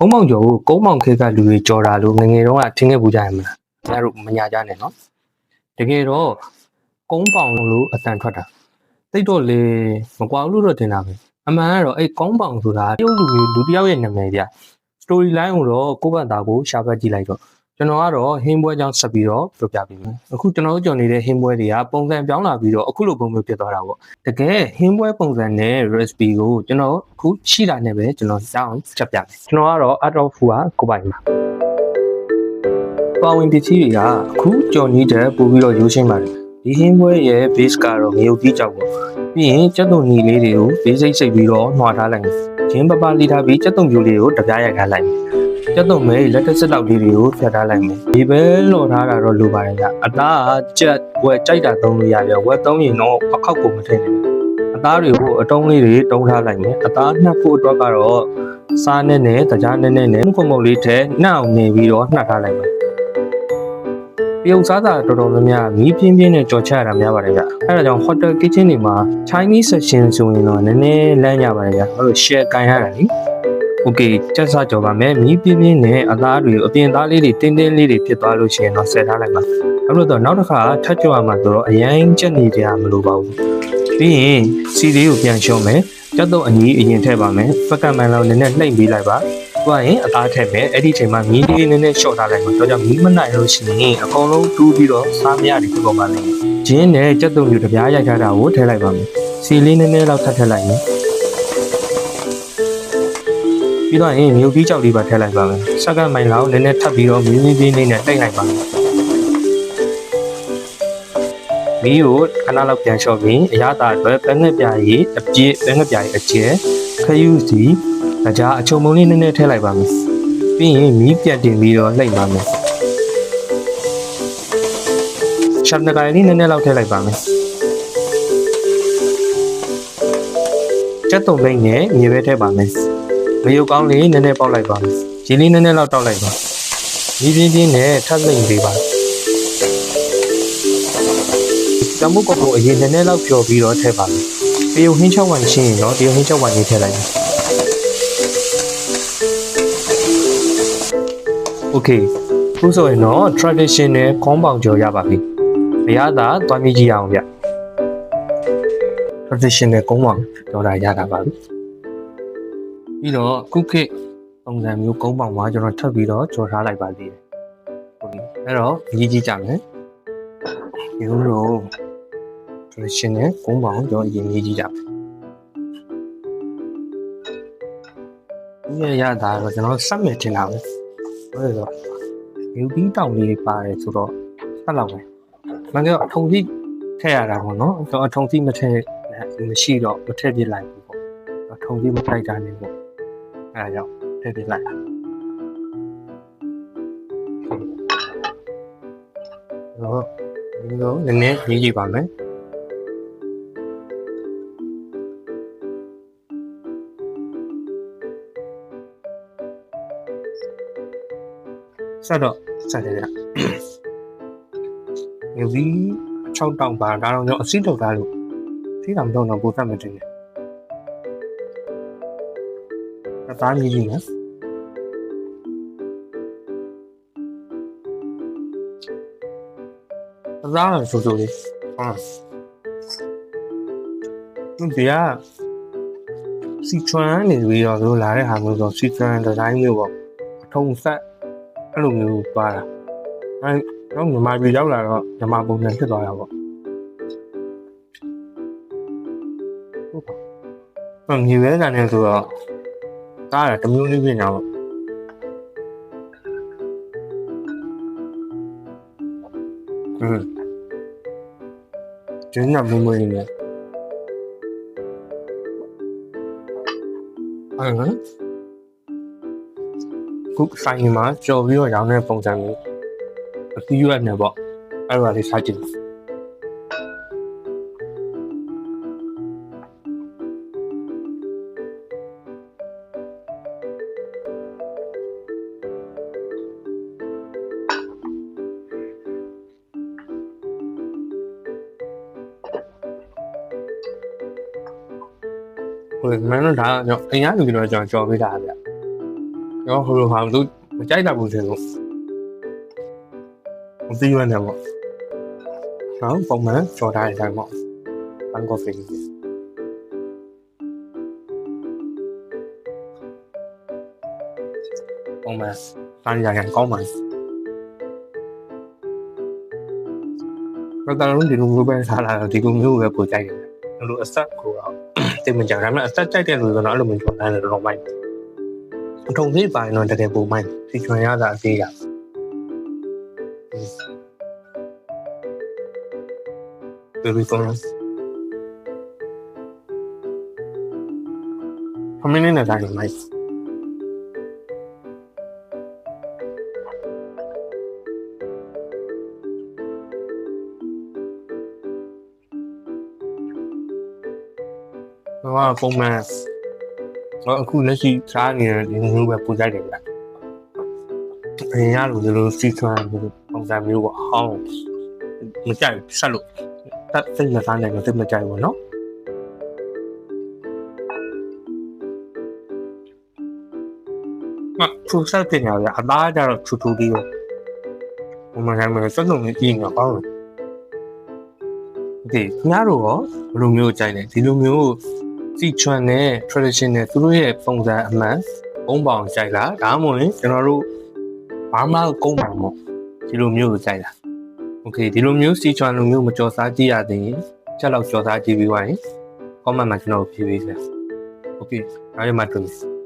ကုန်းမောင်ကျော်ကိုကုန်းမောင်ခေတ်ကလူတွေကြော်တာလို့ငယ်ငယ်တုန်းကထင်ခဲ့ဘူးကြရမလား။ညာတို့မညာကြနဲ့နော်။တကယ်တော့ကုန်းပေါင်လို့အတန်ထွက်တာ။တိတ်တော့လေမကွာဘူးလို့တော့ထင်တာပဲ။အမှန်ကတော့အဲ့ကုန်းပေါင်ဆိုတာတရုတ်လူမျိုးလူတစ်ယောက်ရဲ့နာမည်ဗျ။ story line ကိုတော့ကိုယ့်ဘာသာကိုရှာဖတ်ကြည့်လိုက်တော့ ကျွန်တော်ကတော့ဟင်းပွဲကြောင့်ဆက်ပြီးတော့ပြောပြပေးမယ်။အခုကျွန်တော်တို့ကြော်နေတဲ့ဟင်းပွဲတွေကပုံစံပြောင်းလာပြီးတော့အခုလိုပုံမျိုးဖြစ်သွားတာပေါ့။တကယ်ဟင်းပွဲပုံစံနဲ့ recipe ကိုကျွန်တော်အခုရှိတာနဲ့ပဲကျွန်တော်တောင်းချက်ပြမယ်။ကျွန်တော်ကတော့ art of food ကကိုပိုင်ပါ။ပါဝင်ပစ္စည်းတွေကအခုကြော်နေတဲ့ပို့ပြီးတော့ရိုးရှင်းပါတယ်။ဒီဟင်းပွဲရဲ့ base ကတော့ငရုတ်ကြီးကြောက်ပေါ့။ပြီးရင်ကြက်သွန်နီလေးတွေကိုဘေးစိတ်စိတ်ပြီးတော့နှွာထားလိုက်မယ်။ဂျင်းပပလိထားပြီးကြက်သွန်ပြိုလေးကိုတပြားရိုက်ထားလိုက်မယ်။ ကြက်သွန်မဲလက်တစ်စစ်လောက်လေးတွေကိုဖြတ်ထားလိုက်မယ်။ဒီပဲလော်ထားတာတော့လိုပါတယ်ဗျ။အသားကကြက်ဝက်ကြိုက်တာသုံးလို့ရတယ်။ဝက်သုံးရင်တော့အခောက်ကိုမထည့်နဲ့။အသားတွေကိုအတုံးလေးတွေတုံးထားလိုက်မယ်။အသားနှက်ဖို့အတွက်ကတော့စားနဲ့နဲ့တကြားနဲ့နဲ့နဲ့ခုံမုံလေးထဲနှောက်နေပြီးတော့နှက်ထားလိုက်မယ်။ပြုံစားတာတော်တော်များများမီးပြင်းပြင်းနဲ့ကြော်ချရတာများပါတယ်ဗျ။အဲဒါကြောင့် hotel kitchen တွေမှာ Chinese section ဆိုရင်တော့နည်းနည်းလမ်းကြပါတယ်ဗျ။ဘာလို့ share ကန်ရတာလေ။ Okay ချက်စားကြော်ပါမယ်မီးပြင်းပြင်းနဲ့အသားတွေအပြင်သားလေးတွေတင်းတင်းလေးတွေဖြစ်သွားလို့ရှိရင်တော့ဆက်ထားလိုက်ပါအဲ့လိုတော့နောက်တစ်ခါထပ်ကြော်ရမှာဆိုတော့အရင်ချက်နေကြမလို့ပါဘူးပြီးရင်စီလေးကိုပြန်ရှုံးမယ်ကြက်တော့အညီအရင်ထည့်ပါမယ်ပကံမန်လောက်နည်းနည်းနှိမ့်ပေးလိုက်ပါသွားရင်အသားထည့်မယ်အဲ့ဒီချိန်မှာမီးလေးနည်းနည်းရှော့ထားလိုက်ပါတော့ကြောင့်မီးမနိုင်လို့ရှိရင်အကုန်လုံးတူးပြီးတော့စားမရတယ်ဖြစ်ပေါ်ပါလိမ့်မယ်ဂျင်းနဲ့ကြက်တုံမျိုးတစ်ပြားရိုက်ထားတာကိုထည့်လိုက်ပါမယ်စီလေးနည်းနည်းလောက်ထပ်ထည့်လိုက်မယ် ပြီးတော့ရင်မြုပ်ကြီးကြောက်လေးပါထည့်လိုက်ပါမယ်စက္ကန့်မိုင်လောက်နည်းနည်းထပ်ပြီးတော့မီးမီးလေးလေးနဲ့တိတ်လိုက်ပါမယ်မီးကိုခဏလောက်ပြန်လျှော့ပြီးအရသာအတွက်ပဲငှက်ပြားရီအပြည့်ပဲငှက်ပြားရီအကျဲခယူးစီအကြားအချုံမုံလေးနည်းနည်းထည့်လိုက်ပါမယ်ပြီးရင်မီးပြတ်တင်ပြီးတော့လှိမ့်ပါမယ်ရှပ်နဂိုင်လေးနည်းနည်းလောက်ထည့်လိုက်ပါမယ်ချက်တုံလိမ့်နဲ့မြေပဲထည့်ပါမယ် မယုတ်ကောင်းလေးနည်းနည်းပေါက်လိုက်ပါမယ်ရေလေးနည်းနည်းလောက်တောက်လိုက်ပါမီးပြင်းပြင်းနဲ့ထပ်လှိမ့်ပေးပါတမုတ်ကောကိုအရင်နည်းနည်းလောက်ဖြော်ပြီးတော့ထည့်ပါမယ်တရုတ်ဟင်းချောက်ဝိုင်ရှင်းရင်တော့တရုတ်ဟင်းချောက်ဝိုင်လေးထည့်လိုက်မယ် Okay ခုဆိုရင်တော့ traditional ခေါင်းပေါင်ကြော်ရပါပြီ။အရသာသွားမြည်ကြည့်အောင်ဗျ။ traditional ခေါင်းပေါင်ကြော်တာရတာပါပြီ။ ပြီးတော့ခုခေတ်ပုံစံမျိုးခေါင်းပေါင်မှာကျွန်တော်ထပ်ပြီးတော့ကြော်ထားလိုက်ပါသေးတယ်။ Okay အဲ့တော့မြည်ကြည့်ကြမယ်။ဒီလို traditional ခေါင်းပေါင်ကြော်အရင်မြည်ကြည့်ကြမယ်။ဒီရတာတော့ကျွန်တော်စက်မဲ့ထင်တာပဲ။ဟုတ်တယ်ဆိုမြူပြီးတောင်လေးတွေပါတယ်ဆိုတော့ဆက်လောက်ပဲ။မင်းကအထုံစီထည့်ရတာပေါ့နော်။ကျွန်တော်အထုံစီမထည့်မရှိတော့မထည့်ပြလိုက်ဘူးပေါ့။အထုံစီမထိုက်တာနေပေါ့။ အဲဒါကြောင့်ထည့်ပြလိုက်တာ။တော့ဒီလိုနည်းနည်းရေးကြည့်ပါမယ်။ဆက်တော့ဆက်ကြရ။မြူပြီး6တောင်ပါဒါတော့ကျွန်တော်အစိထုတ်သားလို့စိတောင်တော့တော့ပိုသက်မတင်နဲ့။ အသားကြီးကြီးနော်။အသားဆိုဆိုလေး။ဟာ။ဒီကစီချွမ်နေပြီးတော့တို့လာတဲ့ဟာမျိုးဆိုစီချွမ်ဒီဇိုင်းမျိုးပေါ့အထုံဆက်အဲ့လိုမျိုးသွားတာအဲတော့မြန်မာပြည်ရောက်လာတော့မြန်မာပုံစံဖြစ်သွားတာပေါ့ဟုတ်ပါအဲ့မြေဝဲကန်နေဆိုတော့ ကားရတမျိုးလေးပြင်တာပေါ့อืมကျင်းနာမမွေးနေအဲ့နော်ခုဆိုင်မှာကြော်ပြီးတော့ရောင်းတဲ့ပုံစံမျိုးအပြီးရွက်နေပေါ့အဲ့ဒါလေးစားကြည့် ဟိုမင်းတို့ဒါတော့အိမ်ရလူကြီးတော့ကျွန်တော်ကြော်ပေးတာဗျတော့ဟိုလိုဟာသူမကြိုက်တာဘူးရှင်လို့မသိရနဲ့ပေါ့နော်ပုံမှန်ကြော်ထားတဲ့အတိုင်းပေါ့ဘန်ကောဖေးပုံမှန်စားရရင်ကောင်းပါတော့တော်လုံးဒီလိုမျိုးပဲစားလာတော့ဒီလိုမျိုးပဲပိုကြိုက်တယ်အဲ့လိုအဆက်ကို တော့တိတ်မကြဒါပေမဲ့အဆက်ကြိုက်တဲ့လူဆိုတော့အဲ့လိုမျိုးကြော်ထားတယ်တော့မိုက်အထုံသေးပါရင်တော့တကယ်ပုံ က်စီချွန်ရတာအသေးရဘယ်လိုကောင်းလဲအမင်းနဲ့တိုင်းမိုက်ဘာပုံမှန်တော့အခုလက်ရှိစားနေတဲ့ဒီမျိုးပဲပူကြိုက်တယ်ဗျအရင်ကလိုဒီလိုစီချွန်ပုံစံမျိုးပေါ့ဟောင်းမကြိုက်ဆက်လို့တက်စိတ်မစားနိုင်တော့စိတ်မကြိုက်ဘူးနော်မဖူဆက်တင်ရရအသားကြတော့ချူထူပြီးတော့ဘုံမှန်ကမှစက်လုံးကြီးငါပေါ့လို့ဒီခင်ဗျားတို့ရောဘယ်လိုမျိုးကြိုက်လဲဒီလိုမျိုး feature နဲ့ traditional သူတို့ရဲ့ပုံစံအမှန်ဘုံပေါင်ကြိုက်လားဒါမှမဟုတ်ကျွန်တော်တို့ဘာမှကုန်းပါမို့ဒီလိုမျိုးကိုကြိုက်လား okay ဒီလိုမျိုး feature လိုမျိုးမကြော်စားကြည့်ရသေးရင်ချက်လောက်ကြော်စားကြည့်ပြီးွားရင် comment မှာကျွန်တော်ဖြေပေးစရာ okay နောက်ရက်မှတွေ့မယ်